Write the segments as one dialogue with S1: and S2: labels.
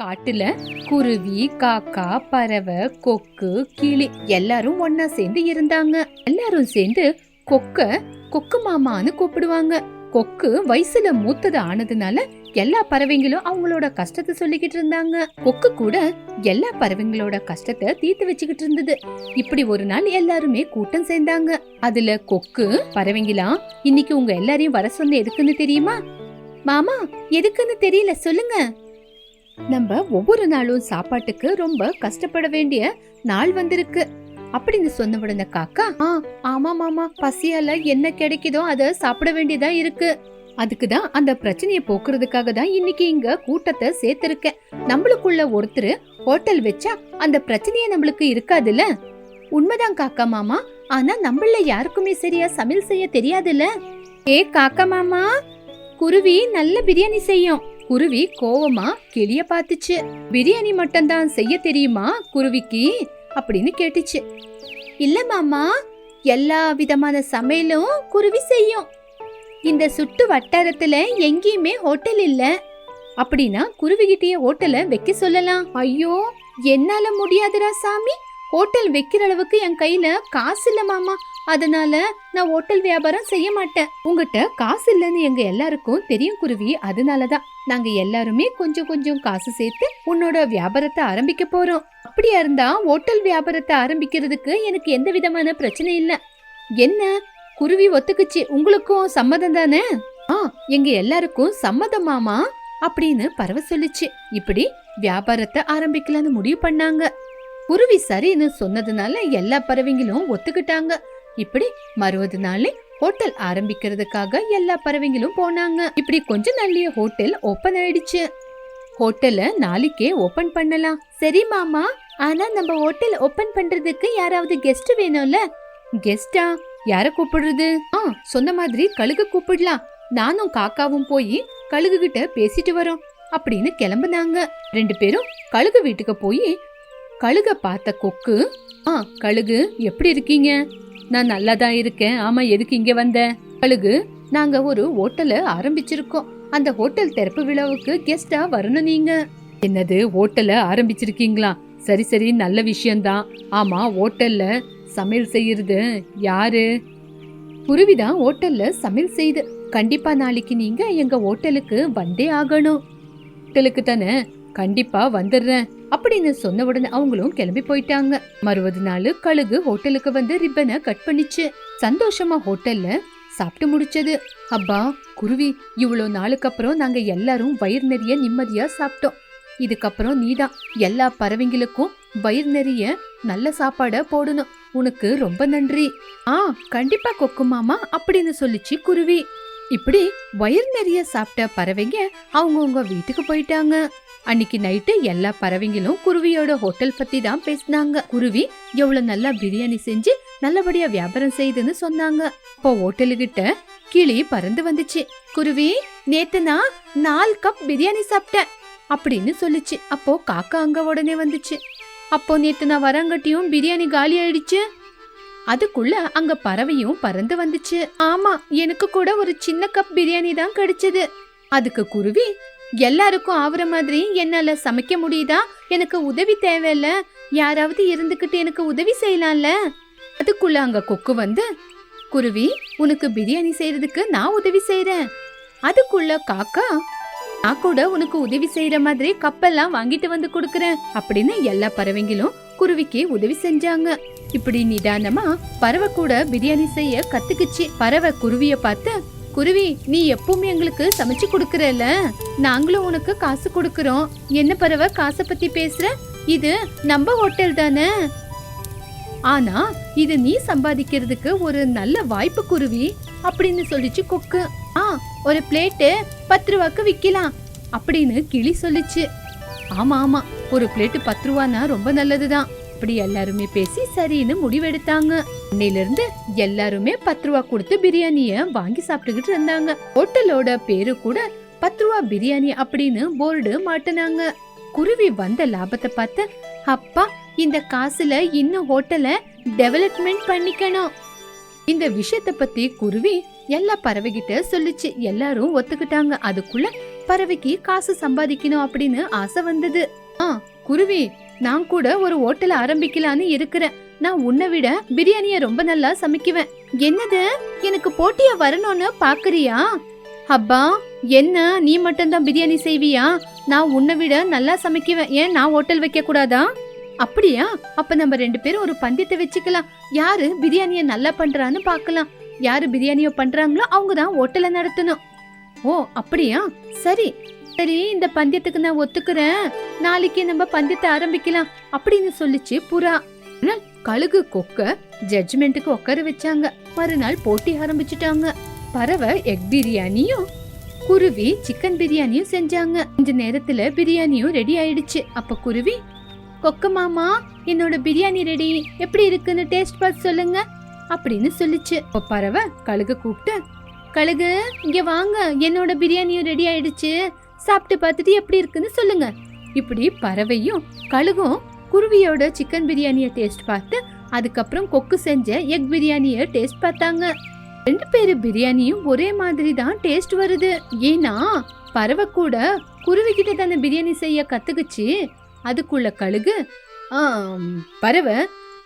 S1: காட்டுல குருவி காக்கா பறவை கொக்கு கிளி எல்லாரும் ஒன்னா சேர்ந்து இருந்தாங்க. எல்லாரும் சேர்ந்து கொக்க கொக்கு மாமான்னு கூப்பிடுவாங்க. கொக்கு வயசுல மூத்தது ஆனதுனால எல்லா பறவைங்களும் அவங்களோட கஷ்டத்தை சொல்லிக்கிட்டு இருந்தாங்க. கொக்கு கூட எல்லா பறவைங்களோட கஷ்டத்தை தீர்த்து வச்சுக்கிட்டு இருந்தது. இப்படி ஒரு நாள் எல்லாருமே கூட்டம் சேர்ந்தாங்க. அதுல கொக்கு பறவைங்களா இன்னைக்கு உங்க எல்லாரையும் வர சொன்ன எதுக்குன்னு தெரியுமா? மாமா எதுக்குன்னு தெரியல சொல்லுங்க. நம்ம ஒவ்வொரு நாளும் சாப்பாட்டுக்கு ரொம்ப கஷ்டப்பட வேண்டிய நாள் வந்திருக்கு. அப்படின்னு சொன்ன உடனே காக்கா ஆ ஆமா மாமா பசியால என்ன கிடைக்குதோ அதை சாப்பிட வேண்டியதா இருக்கு. அதுக்கு தான் அந்த பிரச்சனையை போக்குறதுக்காக தான் இன்னைக்கு இங்க கூட்டத்தை சேர்த்திருக்கேன். நம்மளுக்குள்ள ஒருத்தர் ஹோட்டல் வச்சா அந்த பிரச்சனையே நம்மளுக்கு இருக்காதுல்ல? உண்மைதான் காக்கா மாமா. ஆனா நம்மள யாருக்குமே சரியா சமையல் செய்ய தெரியாதுல்ல? ஏ காக்கா மாமா குருவி நல்ல பிரியாணி செய்யும். குருவி கோவமா கிளிய பாத்துச்சு பிரியாணி மட்டும் தான் செய்ய தெரியுமா குருவிக்கு? அப்படின்னு கேட்டுச்சு. இல்ல மாமா எல்லா விதமான சமையலும் குருவி செய்யும். இந்த சுட்டு வட்டாரத்துல எங்கேயுமே ஹோட்டல் இல்ல. அப்படின்னா குருவிகிட்டயே ஹோட்டலை வைக்க சொல்லலாம். ஐயோ என்னால முடியாதுடா சாமி. ஹோட்டல் வைக்கிற அளவுக்கு என் கையில காசு இல்ல மாமா. அதனால நான் ஹோட்டல் வியாபாரம் செய்ய மாட்டேன். உங்ககிட்ட காசு இல்லைன்னு எங்க எல்லாருக்கும் தெரியும் குருவி. அதனாலதான் நாங்க எல்லாருமே கொஞ்சம் கொஞ்சம் காசு சேர்த்து உன்னோட வியாபாரத்தை ஆரம்பிக்க போறோம். அப்படியா இருந்தா ஹோட்டல் வியாபாரத்தை ஆரம்பிக்கிறதுக்கு எனக்கு எந்த விதமான பிரச்சனை இல்ல. என்ன? குருவி ஒத்துக்குச்சு. உங்களுக்கும் சம்மதம் தானே? ஆ எங்க எல்லாருக்கும் சம்மதம் மாமா அப்படின்னு பறவை சொல்லிச்சு. இப்படி வியாபாரத்தை ஆரம்பிக்கலான்னு முடிவு பண்ணாங்க. குருவி சரின்னு சொன்னதுனால எல்லா பறவைங்களும் ஒத்துக்கிட்டாங்க. இப்படி மறுபது நாளே ஹோட்டல் ஆரம்பிக்கிறதுக்காக எல்லா பறவைங்களும் போனாங்க. இப்படி கொஞ்ச நாள்லயே ஹோட்டல் ஓபன் ஆயிடுச்சு. ஹோட்டலை நாளைக்கே ஓபன் பண்ணலாம். சரி மாமா ஆனா நம்ம ஹோட்டல் ஓபன் பண்றதுக்கு யாராவது கெஸ்ட் வேணும்ல? கெஸ்டா யார கூப்பிடுறது? ஆ சொன்ன மாதிரி கழுகு கூப்பிடலாம். நானும் காக்காவும் போய் கழுகு கிட்ட பேசிட்டு வரோம். அப்படின்னு கிளம்புனாங்க. ரெண்டு பேரும் கழுகு வீட்டுக்கு போய் கழுக பார்த்த கொக்கு ஆ கழுகு எப்படி இருக்கீங்க? நான் நல்லா தான் இருக்கேன். ஆமா எதுக்கு இங்க வந்த? அழுகு. நாங்க ஒரு ஹோட்டல ஆரம்பிச்சிருக்கோம். அந்த ஹோட்டல் திறப்பு விழாவுக்கு கெஸ்டா வரணும் நீங்க. என்னது ஹோட்டல ஆரம்பிச்சிருக்கீங்களா? சரி சரி நல்ல விஷயம்தான். ஆமா ஹோட்டல்ல சமையல் செய்யறது யாரு? குருவிதான் ஹோட்டல்ல சமையல் செய்து. கண்டிப்பா நாளைக்கு நீங்க எங்க ஹோட்டலுக்கு வந்தே ஆகணும். ஹோட்டலுக்கு தானே? கண்டிப்பா வந்துடுறேன். அப்படின்னு சொன்ன உடனே அவங்களும் கிளம்பி போயிட்டாங்க. மறுபது நாள் கழுகு ஹோட்டலுக்கு வந்து ரிப்பனை கட் பண்ணிச்சு. சந்தோஷமா ஹோட்டல்ல சாப்பிட்டு முடிச்சது. அப்பா குருவி இவ்வளோ நாளுக்கு அப்புறம் நாங்க எல்லாரும் வயிறு நிறைய நிம்மதியா சாப்பிட்டோம். இதுக்கப்புறம் நீதான் எல்லா பறவைங்களுக்கும் வயிறு நிறைய நல்ல சாப்பாட போடணும். உனக்கு ரொம்ப நன்றி. ஆ கண்டிப்பா கொக்கு மாமா அப்படின்னு சொல்லிச்சு குருவி. இப்படி வயிறு நிறைய சாப்பிட்ட பறவைங்க அவங்கவுங்க வீட்டுக்கு போயிட்டாங்க. அன்னைக்கு நைட்டு எல்லா பறவைங்களும் குருவியோட ஹோட்டல் பத்தி தான் பேசினாங்க. குருவி எவ்வளவு நல்லா பிரியாணி செஞ்சு நல்லபடியா வியாபாரம் செய்யுதுன்னு சொன்னாங்க. இப்போ ஹோட்டலுக்கிட்ட கிளி பறந்து வந்துச்சு. குருவி நேத்து நான் நாலு கப் பிரியாணி சாப்பிட்டேன் அப்படின்னு சொல்லுச்சு. அப்போ காக்கா அங்க உடனே வந்துச்சு. அப்போ நேத்து நான் வரங்கட்டியும் பிரியாணி காலி ஆயிடுச்சு. அதுக்குள்ள அங்க பறவையும் பறந்து வந்துச்சு. ஆமா எனக்கு கூட ஒரு சின்ன கப் பிரியாணி தான் கிடைச்சது. அதுக்கு குருவி எல்லாருக்கும் ஆகுற மாதிரி என்னால சமைக்க முடியுதா? எனக்கு உதவி தேவையில்ல. யாராவது இருந்துகிட்டு எனக்கு உதவி செய்யலாம்ல? அதுக்குள்ள அங்க கொக்கு வந்து குருவி உனக்கு பிரியாணி செய்யறதுக்கு நான் உதவி செய்யறேன் அதுக்குள்ள காக்கா நான் கூட உனக்கு உதவி செய்யற மாதிரி கப்பெல்லாம் வாங்கிட்டு வந்து கொடுக்கறேன் அப்படின்னு எல்லா பறவைங்களும் குருவிக்கு உதவி செஞ்சாங்க. இப்படி நிதானமா பறவை கூட பிரியாணி செய்ய கத்துக்குச்சு. பறவை குருவிய பார்த்து குருவி நீ எப்பவுமே எங்களுக்கு சமைச்சு கொடுக்கறல நாங்களும் உனக்கு காசு கொடுக்கறோம். என்ன பரவ காசை பத்தி பேசுற? இது நம்ம ஹோட்டல் தானே? ஆனா இது நீ சம்பாதிக்கிறதுக்கு ஒரு நல்ல வாய்ப்பு குருவி அப்படின்னு சொல்லிச்சு கொக்கு. ஆ ஒரு பிளேட்டு பத்து ரூபாய்க்கு விற்கலாம் அப்படின்னு கிளி சொல்லிச்சு. ஆமா ஆமா ஒரு பிளேட்டு பத்து ரூபான்னா ரொம்ப நல்லதுதான். அப்படி எல்லாருமே பேசி சரின்னு முடிவெடுத்தாங்க. அன்னையில இருந்து எல்லாருமே பத்து ரூபா கொடுத்து பிரியாணிய வாங்கி சாப்பிட்டுக்கிட்டு இருந்தாங்க. ஹோட்டலோட பேரு கூட பத்து ரூபா பிரியாணி அப்படின்னு போர்டு மாட்டினாங்க. குருவி வந்த லாபத்தை பார்த்து அப்பா இந்த காசுல இன்னும் ஹோட்டலை டெவலப்மெண்ட் பண்ணிக்கணும். இந்த விஷயத்த பத்தி குருவி எல்லா பறவைகிட்ட சொல்லிச்சு. எல்லாரும் ஒத்துக்கிட்டாங்க. அதுக்குள்ள பறவைக்கு காசு சம்பாதிக்கணும் அப்படின்னு ஆசை வந்தது. ஆ குருவி நான் கூட ஒரு ஹோட்டல் ஆரம்பிக்கலான்னு இருக்கிறேன். நான் உன்னை விட பிரியாணிய ரொம்ப நல்லா சமைக்குவேன். என்னது? எனக்கு போட்டியா வரணும்னு பாக்குறியா? அப்பா என்ன? நீ மட்டும்தான் பிரியாணி செய்வியா? நான் உன்னை விட நல்லா சமைக்குவேன். ஏன் நான் ஹோட்டல் வைக்க கூடாதா? அப்படியா? அப்ப நம்ம ரெண்டு பேரும் ஒரு பந்தயத்தை வச்சுக்கலாம். யாரு பிரியாணிய நல்லா பண்றான்னு பார்க்கலாம் யாரு பிரியாணியோ பண்றாங்களோ அவங்க தான் ஹோட்டலை நடத்தணும். ஓ அப்படியா? சரி. சரி இந்த பந்தயத்துக்கு நான் ஒத்துக்கிறேன். நாளைக்கு நம்ம பந்தயத்தை ஆரம்பிக்கலாம் அப்படின்னு சொல்லிச்சு புறா. கழுகு கொக்க ஜட்ஜ்மெண்ட்டுக்கு உட்கார வச்சாங்க. மறுநாள் போட்டி ஆரம்பிச்சிட்டாங்க. பறவை எக் பிரியாணியும் குருவி சிக்கன் பிரியாணியும் செஞ்சாங்க. இந்த நேரத்துல பிரியாணியும் ரெடி ஆயிடுச்சு. அப்ப குருவி கொக்க மாமா என்னோட பிரியாணி ரெடி எப்படி இருக்குன்னு டேஸ்ட் பார்த்து சொல்லுங்க. அப்படின்னு சொல்லிச்சு. அப்ப பறவை கழுகு கூப்பிட்டு கழுகு இங்க வாங்க. என்னோட பிரியாணியும் ரெடி ஆயிடுச்சு. சாப்பிட்டு பார்த்துட்டு எப்படி இருக்குன்னு சொல்லுங்க. இப்படி பறவையும் கழுகும் குருவியோட சிக்கன் பிரியாணியை டேஸ்ட் பார்த்து அதுக்கப்புறம் கொக்கு செஞ்ச எக் பிரியாணியை டேஸ்ட் பார்த்தாங்க. ரெண்டு பேரு பிரியாணியும் ஒரே மாதிரி தான் டேஸ்ட் வருது. ஏன்னா பறவை கூட குருவி கிட்ட தானே பிரியாணி செய்ய கத்துக்குச்சு. அதுக்குள்ள கழுகு பறவை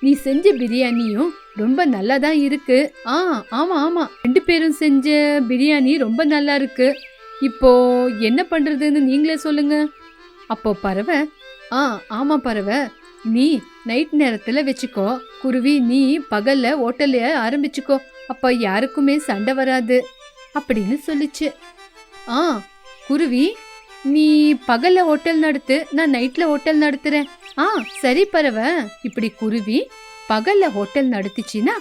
S1: நீ செஞ்ச பிரியாணியும் ரொம்ப நல்லா தான் இருக்கு. ஆ ஆமா ஆமா. ரெண்டு பேரும் செஞ்ச பிரியாணி ரொம்ப நல்லா இருக்கு. இப்போ என்ன பண்ணுறதுன்னு நீங்களே சொல்லுங்க. அப்போ பறவை ஆ ஆமாம் பறவை நீ நைட் நேரத்தில் வச்சுக்கோ. குருவி நீ பகலில் ஹோட்டல்ல ஆரம்பிச்சுக்கோ. அப்போ யாருக்குமே சண்டை வராது. அப்படின்னு சொல்லிச்சு. ஆ குருவி நீ பகலில் ஹோட்டல் நடத்து. நான் நைட்டில் ஹோட்டல் நடத்துகிறேன் ஆ சரி பறவை. இப்படி குருவி பகலில் ஹோட்டல் நடத்துச்சுன்னா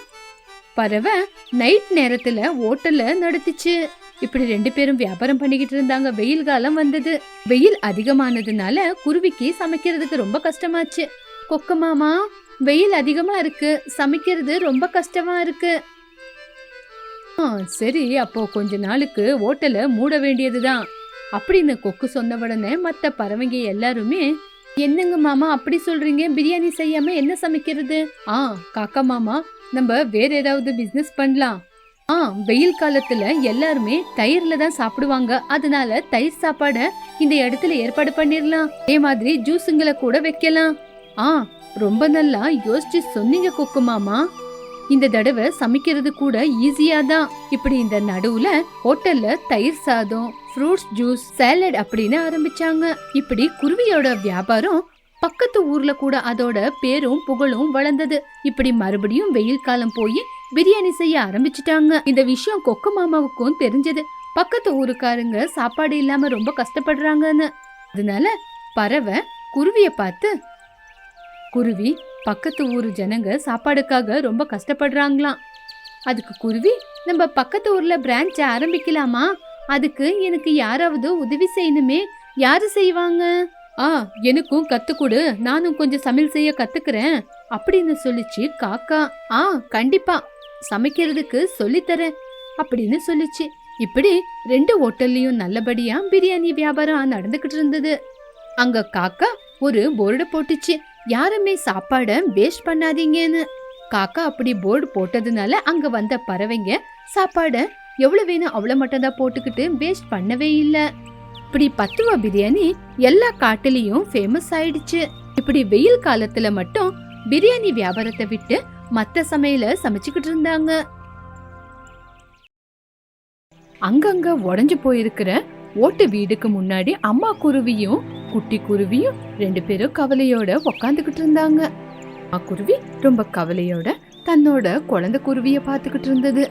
S1: பறவை நைட் நேரத்தில் ஹோட்டலில் நடத்துச்சு. இப்படி ரெண்டு பேரும் வியாபாரம் பண்ணிக்கிட்டு இருந்தாங்க. வெயில் காலம் வந்தது. வெயில் அதிகமானதுனால குருவிக்கு சமைக்கிறதுக்கு ரொம்ப கஷ்டமாச்சு. கொக்கு மாமா வெயில் அதிகமா இருக்கு. சமைக்கிறது ரொம்ப கஷ்டமா இருக்கு. ஆ சரி அப்போ கொஞ்ச நாளுக்கு ஓட்டலை மூட வேண்டியதுதான். அப்படின்னு கொக்கு சொன்ன உடனே மற்ற பறவைங்க எல்லாருமே என்னங்க மாமா அப்படி சொல்றீங்க? பிரியாணி செய்யாம என்ன சமைக்கிறது? ஆ காக்கா மாமா நம்ம வேற ஏதாவது பிசினஸ் பண்ணலாம். ஆ வெயில் காலத்துல எல்லாருமே தயிர்ல தான் சாப்பிடுவாங்க. அதனால தயிர் சாப்பாட இந்த இடத்துல ஏற்பாடு பண்ணிடலாம் அதே மாதிரி ஜூஸுங்களை கூட வைக்கலாம். ஆ ரொம்ப நல்லா யோசிச்சு சொன்னீங்க கொக்கு மாமா. இந்த தடவை சமைக்கிறது கூட ஈஸியா தான். இப்படி இந்த நடுவுல ஹோட்டல்ல தயிர் சாதம் ஃப்ரூட்ஸ் ஜூஸ் சாலட் அப்படின்னு ஆரம்பிச்சாங்க. இப்படி குருவியோட வியாபாரம் பக்கத்து ஊர்ல கூட அதோட பேரும் புகழும் வளர்ந்தது. இப்படி மறுபடியும் வெயில் காலம் போய் பிரியாணி செய்ய ஆரம்பிச்சிட்டாங்க. இந்த விஷயம் கொக்கு மாமாவுக்கும் தெரிஞ்சது. பக்கத்து ஊருக்காரங்க சாப்பாடு இல்லாம ரொம்ப கஷ்டப்படுறாங்கன்னு. அதனால பறவை குருவிய பார்த்து குருவி பக்கத்து ஊர் ஜனங்க சாப்பாடுக்காக ரொம்ப கஷ்டப்படுறாங்களாம். அதுக்கு குருவி நம்ம பக்கத்து ஊர்ல பிரான்ச் ஆரம்பிக்கலாமா? அதுக்கு எனக்கு யாராவது உதவி செய்யணுமே? யாரு செய்வாங்க? ஆ எனக்கும் கத்துக்கொடு. நானும் கொஞ்சம் சமையல் செய்ய கத்துக்கிறேன். அப்படின்னு சொல்லிச்சு காக்கா. ஆ கண்டிப்பா. சமைக்கிறதுக்கு சொல்லித்தரேன் அப்படின்னு சொல்லிச்சு. இப்படி ரெண்டு ஹோட்டல்லையும் நல்லபடியா பிரியாணி வியாபாரம் நடந்துகிட்டு இருந்தது. அங்க காக்கா ஒரு போர்டு போட்டுச்சு. யாருமே சாப்பாட வேஸ்ட் பண்ணாதீங்கன்னு. காக்கா அப்படி போர்டு போட்டதுனால அங்க வந்த பறவைங்க சாப்பாட எவ்வளவு வேணும் அவ்வளவு மட்டும் தான் போட்டுக்கிட்டு வேஸ்ட் பண்ணவே இல்லை. இப்படி பத்துவ பிரியாணி எல்லா காட்டுலயும் ஃபேமஸ் ஆயிடுச்சு. இப்படி வெயில் காலத்துல மட்டும் பிரியாணி வியாபாரத்தை விட்டு மத்த சமையல சமைச்சுக்கிட்டு இருந்தாங்க. அங்கங்க உடஞ்சு போயிருக்கிற ஓட்டு வீடுக்கு முன்னாடி அம்மா குருவியும் குட்டி குருவியும் ரெண்டு பேரும் கவலையோட உக்காந்துக்கிட்டு இருந்தாங்க. அம்மா குருவி ரொம்ப கவலையோட தன்னோட குழந்தை குருவிய பாத்துக்கிட்டு இருந்தது.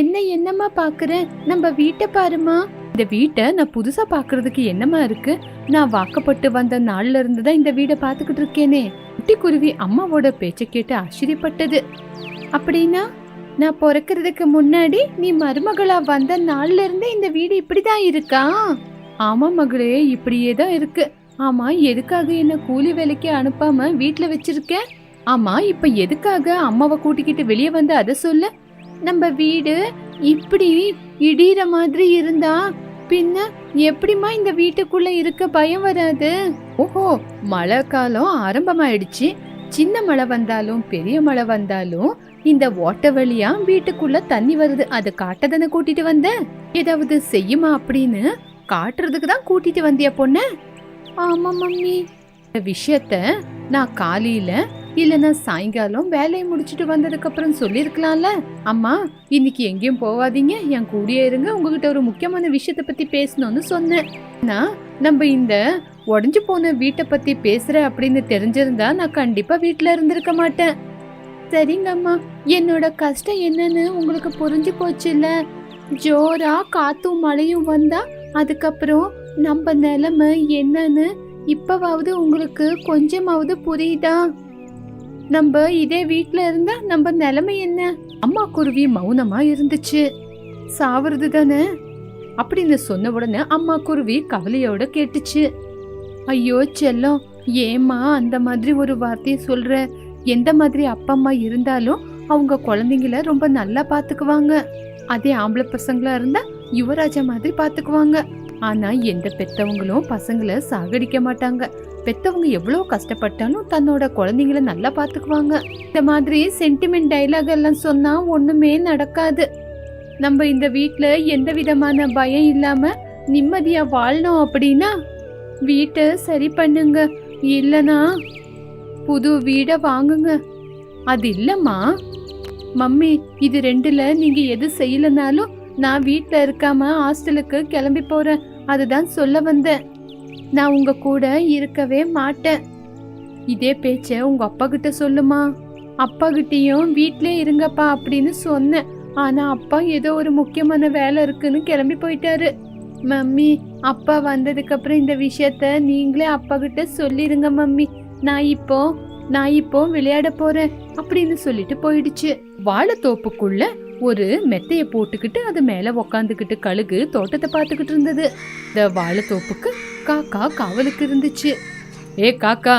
S1: என்ன என்னம்மா பாக்குற? நம்ம வீட்டை பாருமா இந்த வீட்டை நான் புதுசா பாக்குறதுக்கு என்னமா இருக்கு? நான் வாக்கப்பட்டு வந்த நாள்ல இருந்து தான் இந்த வீடை பாத்துக்கிட்டு இருக்கேனே. குட்டி குருவி அம்மாவோட பேச்சை கேட்டு ஆச்சரியப்பட்டது. அப்படின்னா நான் பிறக்கிறதுக்கு முன்னாடி நீ மருமகளா வந்த நாள்ல இருந்தே இந்த வீடு இப்படிதான் இருக்கா? ஆமா மகளே இப்படியே தான் இருக்கு. ஆமா எதுக்காக என்ன கூலி வேலைக்கு அனுப்பாம வீட்டுல வச்சிருக்க? ஆமா இப்ப எதுக்காக அம்மாவை கூட்டிக்கிட்டு வெளியே வந்து அதை சொல்லு? நம்ம வீடு இப்படி இடிகிற மாதிரி இருந்தா பின்ன எப்படிம்மா இந்த வீட்டுக்குள்ள இருக்க பயம் வராது? ஓஹோ மழை காலம் ஆரம்பமாயிடுச்சு. சின்ன மழை வந்தாலும் பெரிய மழை வந்தாலும் இந்த ஓட்ட வழியா வீட்டுக்குள்ள தண்ணி வருது. அது காட்டதானே கூட்டிட்டு வந்த? ஏதாவது செய்யுமா அப்படின்னு காட்டுறதுக்கு தான் கூட்டிட்டு வந்தியா பொண்ணு? ஆமா மம்மி. இந்த விஷயத்த நான் காலையில இல்லைன்னா சாயங்காலம் வேலையை முடிச்சிட்டு வந்ததுக்கப்புறம் சொல்லியிருக்கலாம்ல? அம்மா இன்னைக்கு எங்கேயும் போகாதீங்க. என் கூடயே இருங்க. உங்ககிட்ட ஒரு முக்கியமான விஷயத்தை பற்றி பேசணும்னு சொன்னேன். நான் நம்ம இந்த உடஞ்சு போன வீட்டை பற்றி பேசுகிற அப்படின்னு தெரிஞ்சிருந்தா நான் கண்டிப்பாக வீட்டில் இருந்திருக்க மாட்டேன். சரிங்க அம்மா. என்னோட கஷ்டம் என்னன்னு உங்களுக்கு புரிஞ்சு போச்சுல்ல? ஜோரா காத்தும் மழையும் வந்தா அதுக்கப்புறம் நம்ம நிலைமை என்னன்னு இப்பவாவது உங்களுக்கு கொஞ்சமாவது புரியுதா? நம்ம இதே வீட்டில் இருந்தா நம்ம நிலைமை என்ன? அம்மா குருவி மௌனமா இருந்துச்சு. சாவறது தானே? அப்படின்னு சொன்ன உடனே அம்மா குருவி கவலையோட கேட்டுச்சு. ஐயோ செல்லம் ஏம்மா அந்த மாதிரி ஒரு வார்த்தையை சொல்ற? எந்த மாதிரி அப்பா அம்மா இருந்தாலும் அவங்க குழந்தைங்கள ரொம்ப நல்லா பாத்துக்குவாங்க. அதே ஆம்பளை பசங்களா இருந்தா யுவராஜா மாதிரி பாத்துக்குவாங்க. ஆனா எந்த பெத்தவங்களும் பசங்களை சாகடிக்க மாட்டாங்க. பெத்தவங்க எவ்வளோ கஷ்டப்பட்டாலும் தன்னோட குழந்தைங்கள நல்லா பார்த்துக்குவாங்க. இந்த மாதிரி சென்டிமெண்ட் டைலாக் எல்லாம் சொன்னால் ஒன்றுமே நடக்காது. நம்ம இந்த வீட்டில் எந்த விதமான பயம் இல்லாமல் நிம்மதியாக வாழணும் அப்படின்னா வீட்டை சரி பண்ணுங்க. இல்லைனா புது வீடை வாங்குங்க. அது இல்லைம்மா. மம்மி இது ரெண்டில் நீங்கள் எது செய்யலனாலும் நான் வீட்டில் இருக்காம ஹாஸ்டலுக்கு கிளம்பி போகிறேன் அதுதான் சொல்ல வந்தேன். நான் உங்க கூட இருக்கவே மாட்டேன். இதே பேச்ச உங்க அப்பா கிட்ட சொல்லுமா? அப்பா கிட்டயும் வீட்லயே இருங்கப்பா அப்படின்னு சொன்னேன். ஆனா அப்பா ஏதோ ஒரு முக்கியமான வேலை இருக்குன்னு கிளம்பி போயிட்டாரு. மம்மி அப்பா வந்ததுக்கு அப்புறம் இந்த விஷயத்த நீங்களே அப்பா கிட்ட சொல்லிருங்க மம்மி. நான் இப்போ நான் இப்போ விளையாட போறேன் அப்படின்னு சொல்லிட்டு போயிடுச்சு. வாழைத்தோப்புக்குள்ள ஒரு மெத்தையை போட்டுக்கிட்டு அது மேல உக்காந்துக்கிட்டு கழுகு தோட்டத்தை பார்த்துக்கிட்டு இருந்தது. இந்த வாழைத்தோப்புக்கு காக்கா காவலுக்கு இருந்துச்சு. ஏ காக்கா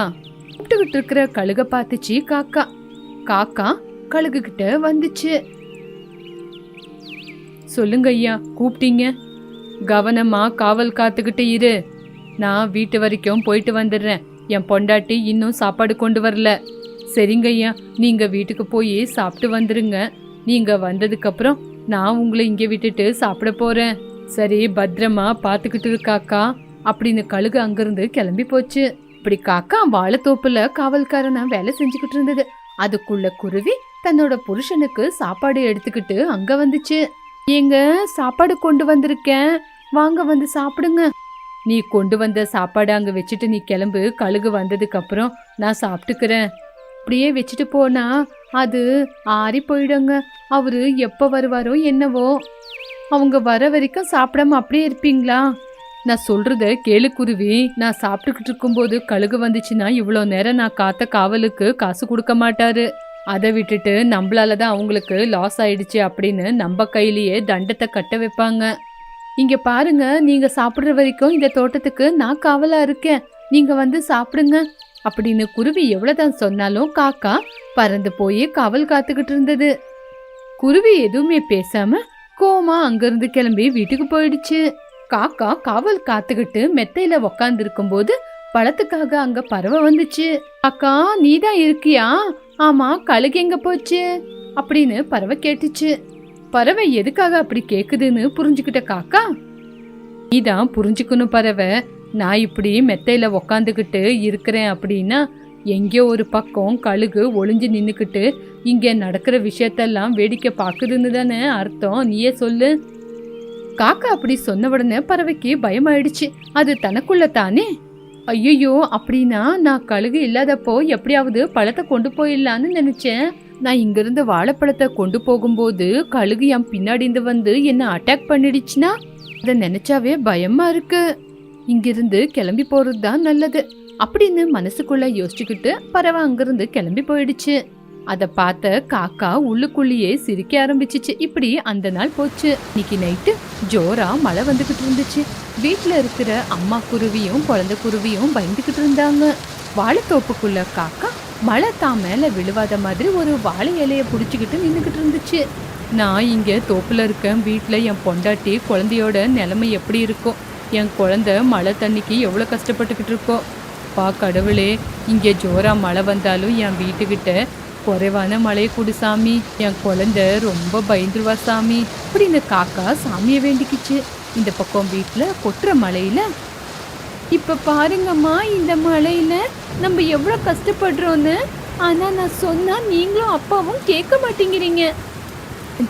S1: கூப்பிட்டுக்கிட்டு இருக்கிற கழுக பார்த்துச்சு காக்கா. காக்கா கழுகு கிட்ட வந்துச்சு. சொல்லுங்க ஐயா கூப்பிட்டீங்க. கவனமா காவல் காத்துக்கிட்டு இரு. நான் வீட்டு வரைக்கும் போயிட்டு வந்துடுறேன். என் பொண்டாட்டி இன்னும் சாப்பாடு கொண்டு வரல. சரிங்க ஐயா நீங்க வீட்டுக்கு போய் சாப்பிட்டு வந்துருங்க. நீங்க வந்ததுக்கப்புறம் நான் உங்களை இங்கே விட்டுட்டு சாப்பிட போறேன். சரி பத்திரமா பார்த்துக்கிட்டு இருக்காக்கா அப்படின்னு கழுகு அங்கிருந்து கிளம்பி போச்சு. இப்படி காக்கா வாழைத்தோப்புல காவல்காரனா வேலை செஞ்சுக்கிட்டு இருந்தது. அதுக்குள்ள குருவி தன்னோட புருஷனுக்கு சாப்பாடு எடுத்துக்கிட்டு அங்க வந்துச்சு. எங்க சாப்பாடு கொண்டு வந்திருக்கேன். வாங்க வந்து சாப்பிடுங்க. நீ கொண்டு வந்த சாப்பாடு அங்க வச்சுட்டு நீ கிளம்பு. கழுகு வந்ததுக்கு அப்புறம் நான் சாப்பிட்டுக்கிறேன். அப்படியே வச்சுட்டு போனா அது ஆறி போயிடுங்க. அவரு எப்ப வருவாரோ என்னவோ. அவங்க வர வரைக்கும் சாப்பிடாம அப்படியே இருப்பீங்களா? நான் சொல்றத கேளு குருவி. நான் சாப்பிட்டுக்கிட்டு இருக்கும்போது கழுகு வந்துச்சுன்னா இவ்வளோ நேரம் நான் காத்த காவலுக்கு காசு கொடுக்க மாட்டாரு. அதை விட்டுட்டு நம்மளால தான் அவங்களுக்கு லாஸ் ஆயிடுச்சு அப்படின்னு நம்ம கையிலேயே தண்டத்தை கட்ட வைப்பாங்க. இங்க பாருங்க நீங்க சாப்பிடுற வரைக்கும் இந்த தோட்டத்துக்கு நான் காவலா இருக்கேன். நீங்க வந்து சாப்பிடுங்க. அப்படின்னு குருவி எவ்வளவுதான் சொன்னாலும் காக்கா பறந்து போய் காவல் காத்துக்கிட்டு இருந்தது. குருவி எதுவுமே பேசாம கோமா அங்கிருந்து கிளம்பி வீட்டுக்கு போயிடுச்சு. காக்கா காவல் காத்துக்கிட்டு மெத்தையில உக்காந்து இருக்கும்போது பழத்துக்காக அங்க பறவை வந்துச்சு. அக்கா நீதான் இருக்கியா? ஆமா கழுகு எங்க போச்சு? அப்படின்னு பறவை கேட்டுச்சு. பறவை எதுக்காக அப்படி கேக்குதுன்னு புரிஞ்சுக்கிட்ட காக்கா நீதான் புரிஞ்சுக்கணும் பறவை. நான் இப்படி மெத்தையில உக்காந்துக்கிட்டு இருக்கிறேன் அப்படின்னா எங்கேயோ ஒரு பக்கம் கழுகு ஒளிஞ்சு நின்றுக்கிட்டு இங்கே நடக்கிற விஷயத்தெல்லாம் வேடிக்கை பார்க்குதுன்னு தானே அர்த்தம். நீயே சொல்லு. காக்கா அப்படி சொன்ன உடனே பறவைக்கு பயமாயிடுச்சு. அது தனக்குள்ள தானே? ஐயோ அப்படின்னா நான் கழுகு இல்லாதப்போ எப்படியாவது பழத்தை கொண்டு போயிடலான்னு நினைச்சேன். நான் இங்கிருந்து வாழைப்பழத்தை கொண்டு போகும்போது கழுகு என் பின்னாடி இருந்து வந்து என்ன அட்டாக் பண்ணிடுச்சுன்னா? அதை நினைச்சாவே பயமா இருக்கு. இங்கிருந்து கிளம்பி போறது தான் நல்லது. அப்படின்னு மனசுக்குள்ள யோசிச்சுக்கிட்டு பறவை அங்கிருந்து கிளம்பி போயிடுச்சு. அதை பார்த்த காக்கா உள்ளுக்குள்ளேயே சிரிக்க ஆரம்பிச்சிச்சு. இப்படி அந்த நாள் போச்சு. இன்னைக்கு நைட்டு ஜோரா மழை வந்துகிட்டு இருந்துச்சு. வீட்டில் இருக்கிற அம்மா குருவியும் குழந்தை குருவியும் பயந்துக்கிட்டு இருந்தாங்க. வாழைத்தோப்புக்குள்ள காக்கா மழை தான் மேலே விழுவாத மாதிரி ஒரு வாழை இலையை பிடிச்சிக்கிட்டு நின்றுக்கிட்டு இருந்துச்சு. நான் இங்கே தோப்பில் இருக்கேன். வீட்டில் என் பொண்டாட்டி குழந்தையோட நிலைமை எப்படி இருக்கும்? என் குழந்தை மழை தண்ணிக்கு எவ்வளோ கஷ்டப்பட்டுக்கிட்டு இருக்கோம் பா கடவுளே இங்கே ஜோரா மழை வந்தாலும் என் வீட்டுக்கிட்ட குறைவான மழையை கொடு சாமி. என் குழந்தை ரொம்ப பயந்துருவா சாமி. அப்படின்னு காக்கா சாமியை வேண்டிக்கிச்சு. இந்த பக்கம் வீட்டில் கொட்டுற மழையில். இப்போ பாருங்கம்மா இந்த மழையில் நம்ம எவ்வளோ கஷ்டப்படுறோன்னு. ஆனால் நான் சொன்னால் நீங்களும் அப்பாவும் கேட்க மாட்டேங்கிறீங்க.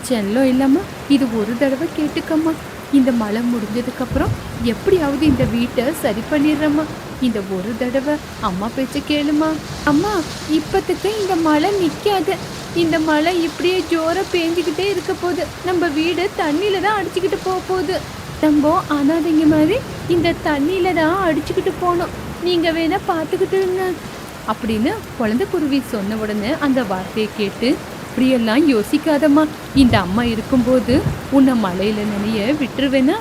S1: செல்லம் இல்லைம்மா இது ஒரு தடவை கேட்டுக்கம்மா. இந்த மழை முடிஞ்சதுக்கப்புறம் எப்படியாவது இந்த வீட்டை சரி பண்ணிடுறேம்மா. இந்த ஒரு தடவை அம்மா பேச்ச கேளுமா? அம்மா இப்பத்துக்கு இந்த மழை நிற்காது இந்த மழை இப்படியே ஜோரா பேஞ்சுக்கிட்டே இருக்க போகுது. நம்ம வீடு தண்ணியில தான் அடிச்சுக்கிட்டு போக போகுது. நம்ம அனாதைங்க மாதிரி இந்த தண்ணியில தான் அடிச்சுக்கிட்டு போனோம் நீங்கள் வேணால் பார்த்துக்கிட்டு இருங்க. அப்படின்னு குழந்தை குருவி சொன்ன உடனே அந்த வார்த்தையை கேட்டு இப்படியெல்லாம் யோசிக்காதம்மா. இந்த அம்மா இருக்கும்போது உன்னை மலையில் நினைய விட்டுருவேனா?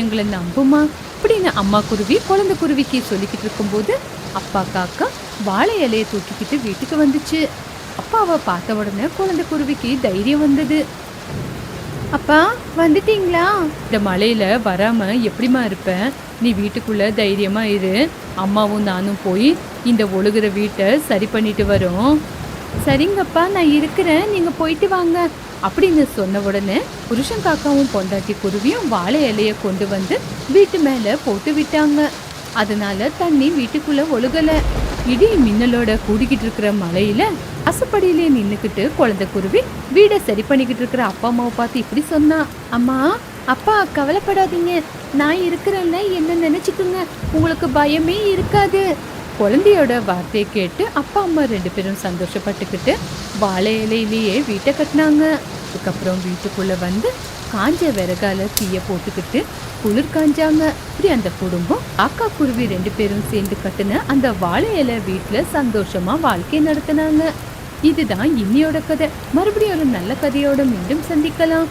S1: எங்களை நம்புமா? அப்படின்னு அம்மா குருவி குழந்தை குருவிக்கு சொல்லிக்கிட்டு இருக்கும்போது அப்பா காக்கா வாழை இலையை தூக்கிக்கிட்டு வீட்டுக்கு வந்துச்சு. அப்பாவை பார்த்த உடனே குழந்தை குருவிக்கு தைரியம் வந்தது. அப்பா வந்துட்டீங்களா? இந்த மலையில வராம எப்படிம்மா இருப்பேன் நீ வீட்டுக்குள்ள தைரியமா இரு. அம்மாவும் நானும் போய் இந்த ஒழுகுற வீட்டை சரி பண்ணிட்டு வரோம். சரிங்கப்பா நான் இருக்கிறேன். நீங்கள் போயிட்டு வாங்க. அப்படின்னு சொன்ன உடனே புருஷன் காக்காவும் பொண்டாட்டி குருவியும் வாழை இலையை கொண்டு வந்து வீட்டு மேலே போட்டு விட்டாங்க. அதனால தண்ணி வீட்டுக்குள்ளே ஒழுகலை. இடி மின்னலோட கூடிக்கிட்டு இருக்கிற மலையில் அசப்படியிலே நின்றுக்கிட்டு குழந்தை குருவி வீடை சரி பண்ணிக்கிட்டு இருக்கிற அப்பா அம்மாவை பார்த்து இப்படி சொன்னா அம்மா அப்பா கவலைப்படாதீங்க. நான் இருக்கிறேன்ல. என்ன நினச்சிக்கோங்க? உங்களுக்கு பயமே இருக்காது. குழந்தையோட வார்த்தையை கேட்டு அப்பா அம்மா ரெண்டு பேரும் சந்தோஷப்பட்டுக்கிட்டு வாழை இலையிலேயே வீட்டை கட்டினாங்க. அதுக்கப்புறம் வீட்டுக்குள்ள வந்து காஞ்ச விறகால தீய போட்டுக்கிட்டு குளிர் காஞ்சாங்க. இப்படி அந்த குடும்பம் அக்கா குருவி ரெண்டு பேரும் சேர்ந்து கட்டின அந்த வாழை இலை வீட்டில் சந்தோஷமா வாழ்க்கை நடத்தினாங்க. இதுதான் இன்னியோட கதை. மறுபடியும் ஒரு நல்ல கதையோட மீண்டும் சந்திக்கலாம்.